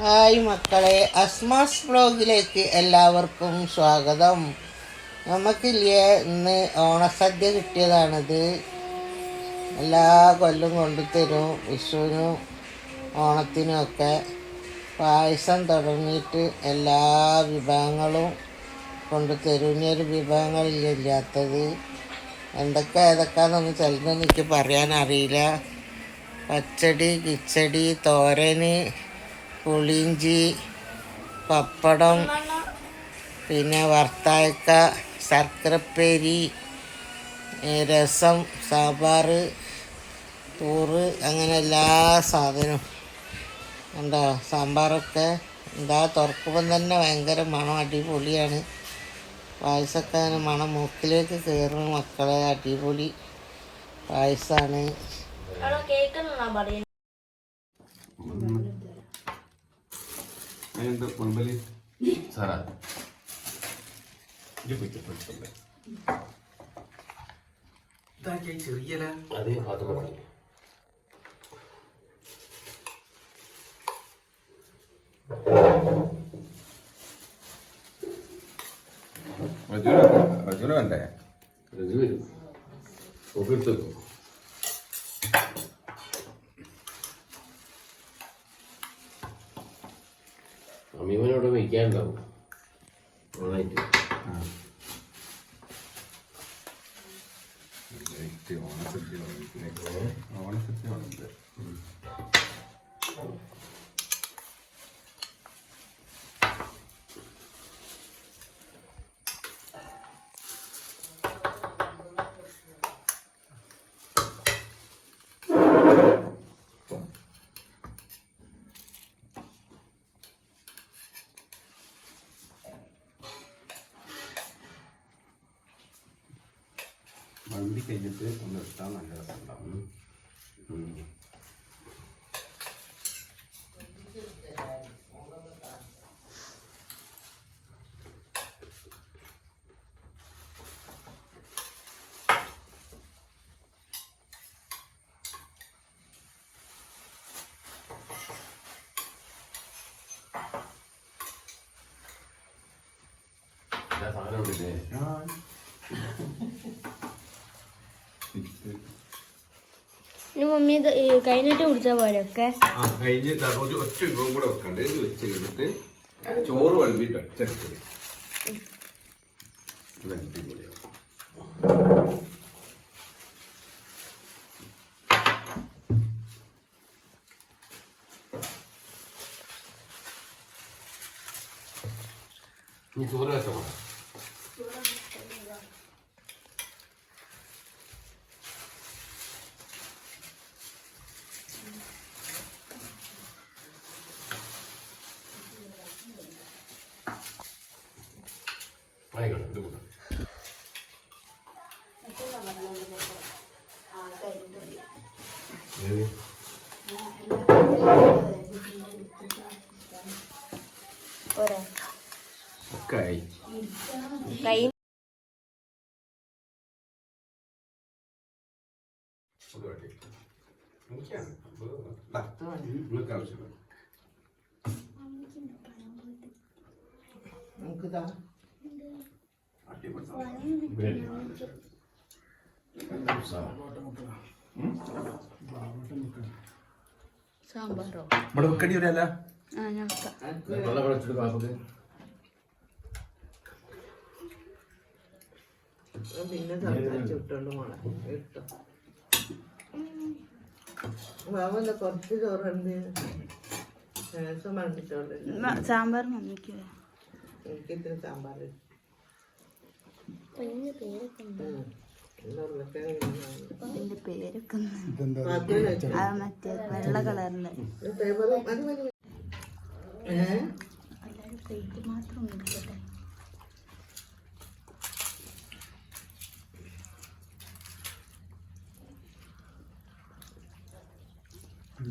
Hi മക്കളെ അസ്മാസ് ബ്ലോഗിലേക്ക് എല്ലാവർക്കും സ്വാഗതം. നമുക്കില്ലേ ഇന്ന് ഓണസദ്യ കിട്ടിയതാണിത്. എല്ലാ കൊല്ലും കൊണ്ടുതരും വിഷുവിനും ഓണത്തിനും ഒക്കെ. പായസം തുടങ്ങിയിട്ട് എല്ലാ വിഭവങ്ങളും കൊണ്ടുതരും. ഇനി ഒരു എന്തൊക്കെ ഏതൊക്കെയാണെന്നൊന്നും ചിലതൊന്നും എനിക്ക് പറയാനറിയില്ല. പച്ചടി കിച്ചടി തോരന് പുളിയിഞ്ചി പപ്പടം പിന്നെ വറുത്തായക്ക ശർക്കരപ്പേരി രസം സാമ്പാർ ചോറ് അങ്ങനെ എല്ലാ സാധനവും. ഉണ്ടോ സാമ്പാറൊക്കെ എന്താ തുറക്കുമ്പം തന്നെ ഭയങ്കര മണം അടിപൊളിയാണ്. പായസമൊക്കെ അങ്ങനെ മണം മൂക്കിലേക്ക് കയറുന്ന മക്കളെ അടിപൊളി പായസമാണ്. അതിനെന്ത് മുൻപൽ സാറാ. ഇത്. ഇതാക്കിയ ചെറിയല. അത് അത് മതി. റജുന വേണ്ടേ ഇത് വരും. ഒപ്പിടുത്തു അമ്മീമനോട് വയ്ക്കാനുണ്ടാവും ഓണായിട്ട് ഓണസദ്യ? ഓണസദ്യ വന്നത് വണ്ടി കഴിഞ്ഞിട്ട് ഒന്ന് എടുത്താൽ നല്ല രസമുണ്ടാവും ഉം. എല്ലാ സാധനം ഉണ്ടില്ലേ ഒരു ഇത് ചോറ് നീ ചോറ് വെച്ചോ ആയിക്കോട്ടെ ഇത് കൂട്ടാം. കൈ ആവശ്യമില്ല നമുക്കിതാ. സാമ്പാറോ? ഇവിടെ പിന്നെ സംസാരിച്ച് വിട്ടോണ്ട് മോളെ. ഇട്ടോ. മാമല്ല കുറച്ച് ചോറുണ്ട് ശേഷം മണ്ടിച്ചോണ്ട് സാമ്പാർ മമ്മിക്ക് എനിക്ക് ഇത്തിരി സാമ്പാർ എന്റെ പേരൊക്കെ ആ മറ്റേ വെള്ള കളറിലെ. മാത്രം എടുക്കട്ടെ.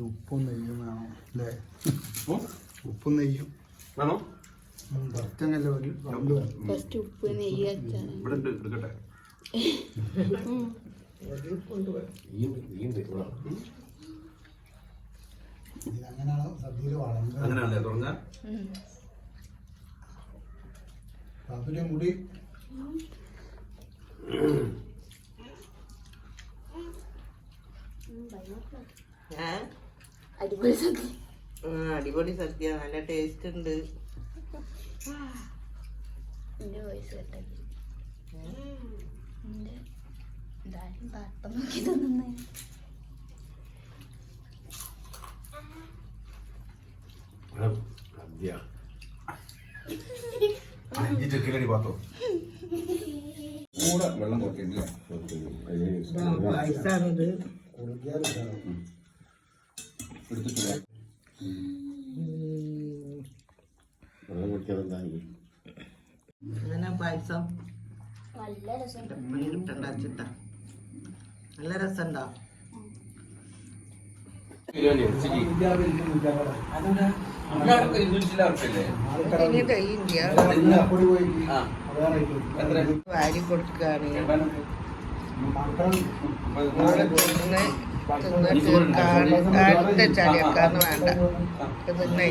ഉപ്പും നെയ്യും വേണം അല്ലേ? ഉപ്പും നെയ്യും. വേണോ. ഫസ്റ്റ് ഉപ്പ് നെയ്യ് എടുക്കട്ടെ. അങ്ങനെയാണല്ലേ മുടി ഏ? അടിപൊളി സദ്യ. ആ, അടിപൊളി സദ്യ. നല്ല ടേസ്റ്റ് ഉണ്ട്. എന്റെ വോയിസ് കേട്ടത് എന്റെ എന്തായാലും പാട്ടം നോക്കി പാത്തോ? കൂടെ വെള്ളം കുറച്ചിട്ടില്ല എടുത്തിട്ടില്ല. വെള്ളം അങ്ങനെ പായസം നല്ല നല്ല രസമുണ്ടോ വാരി കൊടുക്കുകയാണ് അടുത്ത ചളിയാക്കാന്ന് വേണ്ട തിന്നേ